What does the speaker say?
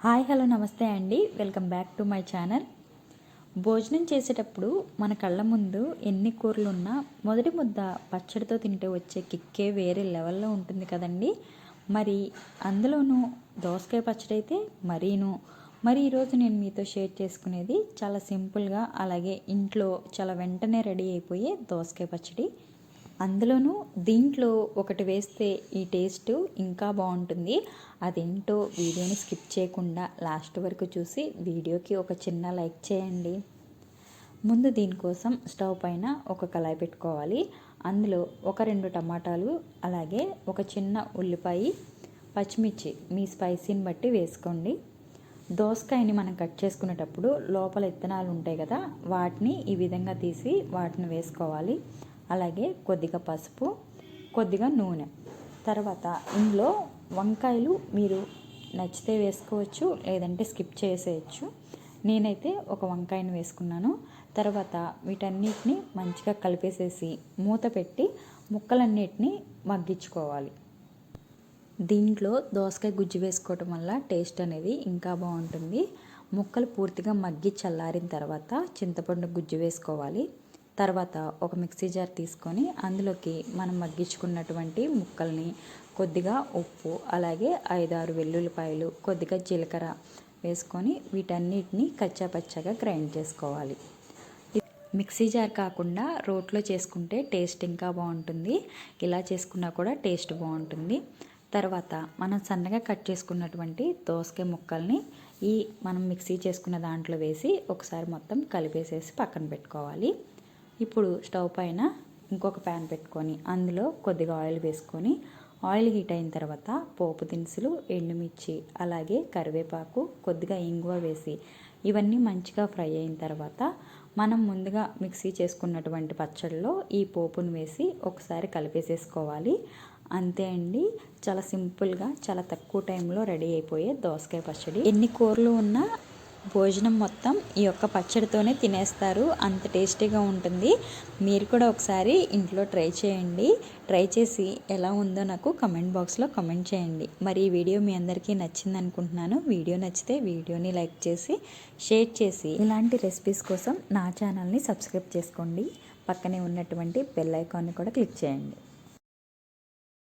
Hi hello నమస్తే అండి. Welcome back to my channel. భోజనం చేసేటప్పుడు మన కళ్ళ ముందు ఎన్ని కూరలు ఉన్నా మొదటి ముద్ద పచ్చడితో తింటే వచ్చే కిక్కే వేరే లెవెల్లో ఉంటుంది కదండి. మరి అందులోనూ దోసకాయ పచ్చడి అయితే మరీను. మరి ఈరోజు నేను మీతో షేర్ చేసుకునేది చాలా సింపుల్గా అలాగే ఇంట్లో చాలా వెంటనే రెడీ అయిపోయే దోసకాయ పచ్చడి. అందులోనూ దీంట్లో ఒకటి వేస్తే ఈ టేస్ట్ ఇంకా బాగుంటుంది. అదేంటో వీడియోని స్కిప్ చేయకుండా లాస్ట్ వరకు చూసి వీడియోకి ఒక చిన్న లైక్ చేయండి. ముందు దీనికోసం స్టవ్ పైన ఒక కళాయి పెట్టుకోవాలి. అందులో ఒక రెండు టమాటాలు అలాగే ఒక చిన్న ఉల్లిపాయ పచ్చిమిర్చి మీ స్పైసీని బట్టి వేసుకోండి. దోసకాయని మనం కట్ చేసుకునేటప్పుడు లోపల ఇత్తనాలు ఉంటాయి కదా వాటిని ఈ విధంగా తీసి వాటిని వేసుకోవాలి. అలాగే కొద్దిగా పసుపు కొద్దిగా నూనె. తర్వాత ఇందులో వంకాయలు మీరు నచ్చితే వేసుకోవచ్చు లేదంటే స్కిప్ చేసేయచ్చు. నేనైతే ఒక వంకాయను వేసుకున్నాను. తర్వాత వీటన్నిటిని మంచిగా కలిపేసేసి మూత పెట్టి ముక్కలన్నిటిని మగ్గించుకోవాలి. దీంట్లో దోసకాయ గుజ్జు వేసుకోవటం వల్ల టేస్ట్ అనేది ఇంకా బాగుంటుంది. ముక్కలు పూర్తిగా మగ్గి చల్లారిన తర్వాత చింతపండు గుజ్జు వేసుకోవాలి. తర్వాత ఒక మిక్సీ జార్ తీసుకొని అందులోకి మనం మగ్గించుకున్నటువంటి ముక్కల్ని కొద్దిగా ఉప్పు అలాగే ఐదారు వెల్లుల్లిపాయలు కొద్దిగా జీలకర్ర వేసుకొని వీటన్నిటిని కచ్చాపచ్చగా గ్రైండ్ చేసుకోవాలి. మిక్సీ జార్ కాకుండా రోట్లో చేసుకుంటే టేస్ట్ ఇంకా బాగుంటుంది. ఇలా చేసుకున్నా కూడా టేస్ట్ బాగుంటుంది. తర్వాత మనం సన్నగా కట్ చేసుకున్నటువంటి దోసకాయ ముక్కల్ని ఈ మనం మిక్సీ చేసుకున్న దాంట్లో వేసి ఒకసారి మొత్తం కలిపేసేసి పక్కన పెట్టుకోవాలి. ఇప్పుడు స్టవ్ పైన ఇంకొక ప్యాన్ పెట్టుకొని అందులో కొద్దిగా ఆయిల్ వేసుకొని ఆయిల్ హీట్ అయిన తర్వాత పోపు దినుసులు ఎండుమిర్చి అలాగే కరివేపాకు కొద్దిగా ఇంగువ వేసి ఇవన్నీ మంచిగా ఫ్రై అయిన తర్వాత మనం ముందుగా మిక్సీ చేసుకున్నటువంటి పచ్చడిలో ఈ పోపును వేసి ఒకసారి కలిపేసేసుకోవాలి. అంతే అండి. చాలా సింపుల్గా చాలా తక్కువ టైంలో రెడీ అయిపోయే దోసకాయ పచ్చడి. ఎన్ని కూరలు ఉన్నా భోజనం మొత్తం ఈ యొక్క పచ్చడితోనే తినేస్తారు. అంత టేస్టీగా ఉంటుంది. మీరు కూడా ఒకసారి ఇంట్లో ట్రై చేయండి. ట్రై చేసి ఎలా ఉందో నాకు కమెంట్ బాక్స్లో కమెంట్ చేయండి. మరి ఈ వీడియో మీ అందరికీ నచ్చింది అనుకుంటున్నాను. వీడియో నచ్చితే వీడియోని లైక్ చేసి షేర్ చేసి ఇలాంటి రెసిపీస్ కోసం నా ఛానల్ని సబ్స్క్రైబ్ చేసుకోండి. పక్కనే ఉన్నటువంటి బెల్ ఐకాన్ని కూడా క్లిక్ చేయండి.